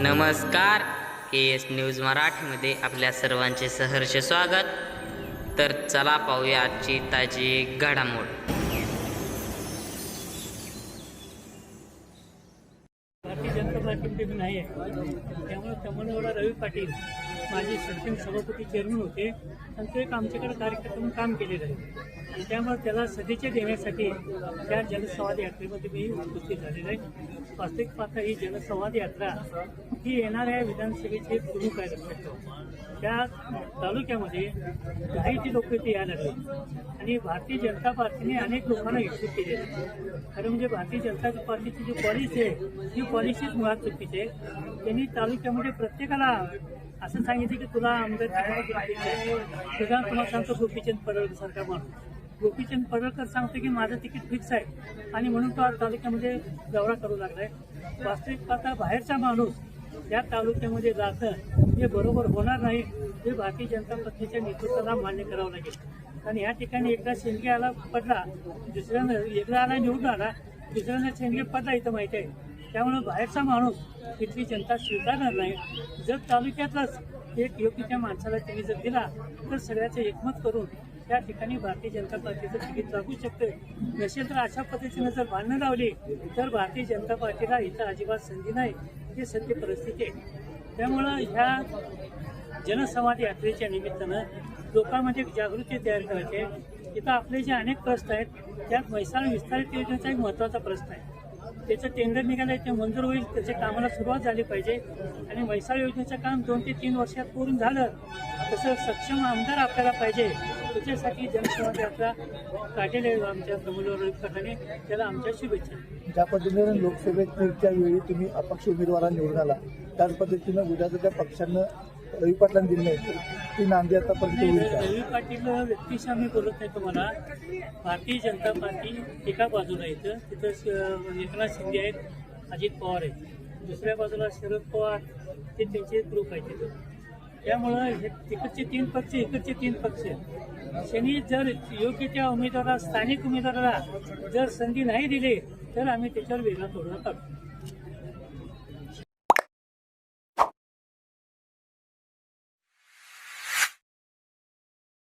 नमस्कार के S news मराठीमध्ये आपल्या सर्वांचे सहर्ष स्वागत. तर चला पाहूया आजची ताजी घडामोड. भारतीय जनता पार्टीमध्ये नाही आहे त्यामुळे रवी पाटील माझे सक्षम सभापती चेअरमन होते. आणि ते एक आमच्याकडे कार्यक्रम काम केलेलं आहे. त्यामुळे त्याला सदिच्छा देण्यासाठी त्या जनसंवाद यात्रेमध्ये मी उपस्थित झालेलो आहे. वास्तविक पात्र ही जनसंवाद यात्रा ही येणाऱ्या विधानसभेचे प्रमुख आहे. त्या तालुक्यामध्ये काही लोक ते यायला लागले. आणि भारतीय जनता पार्टीने अनेक लोकांना इच्छुक केले खरं म्हणजे भारतीय जनता पार्टीची जी पॉलिसी आहे ती पॉलिसीच मुळात चुकीची आहे. त्यांनी तालुक्यामध्ये प्रत्येकाला असं सांगितलं की तुला आमदार तुझा तुम्हाला सांगतो गोपीचंद पडळकर सारखा माणूस. गोपीचंद पडळकर सांगतो की माझं तिकीट फिक्स आहे. आणि म्हणून तो आज तालुक्यामध्ये दौरा करू लागलाय. वास्तविक पाहता बाहेरचा माणूस या तालुक्यामध्ये जातं हे बरोबर होणार नाही हे भारतीय जनता पक्षाच्या नेतृत्वाला मान्य करावं लागेल. आणि या ठिकाणी एकदा शेंडगे आला पडला दुसऱ्यानं एकदा आला निवडून आला दुसऱ्यानं शेंडगे पडला इथं माहिती आहे. त्यामुळे बाहेरचा माणूस इथली जनता स्वीकारणार नाही. जर तालुक्यातलाच एक योग्य माणसाला त्यांनी जर दिला तर सगळ्याचं एकमत करून त्या ठिकाणी भारतीय जनता पार्टीचं तिकीट लागू शकते. नसेल तर अशा पद्धतीनं जर भांडणं लावली तर भारतीय जनता पार्टीला इथं अजिबात संधी नाही. ही सत्य परिस्थिती आहे. त्यामुळं ह्या जनसंवाद यात्रेच्या निमित्तानं लोकांमध्ये एक जागृती तयार करायची आहे. इथं आपले जे अनेक प्रश्न आहेत त्यात म्हैसाळ विस्तारित योजनेचा एक महत्त्वाचा प्रश्न आहे. त्याचं टेंडर निघालं आहे ते मंजूर होईल त्याच्या कामाला सुरुवात झाली पाहिजे. आणि म्हैसाळ योजनेचं काम दोन ते तीन वर्षात पूर्ण झालं तसं सक्षम आमदार आपल्याला पाहिजे. त्याच्यासाठी जनसंवाद यात्रा काढलेली आमच्या प्रमोदवर त्याला आमच्या शुभेच्छा. ज्या पद्धतीनं लोकसभेच्या वेळी तुम्ही अपक्ष उमेदवारांना निवडून आला त्याच पद्धतीनं उद्या त्या पक्षानं रवी पाटलांना दिली नाही. ती नांदी आतापर्यंत होईल रवी पाटील व्यक्तिशः मी बोलत नाही तुम्हाला. भारतीय जनता पार्टी एका बाजूला येतं तिथं श- एकनाथ शिंदे आहेत अजित पवार आहेत. दुसऱ्या बाजूला शरद पवार ते त्यांचे ग्रुप आहेत तिथं. त्यामुळं हे तिकडचे तीन पक्ष इकडचे तीन पक्ष. त्यांनी जर योग्य त्या उमेदवाराला स्थानिक उमेदवाराला जर संधी नाही दिली तर आम्ही त्याच्यावर वेगळा तोडगा काढतो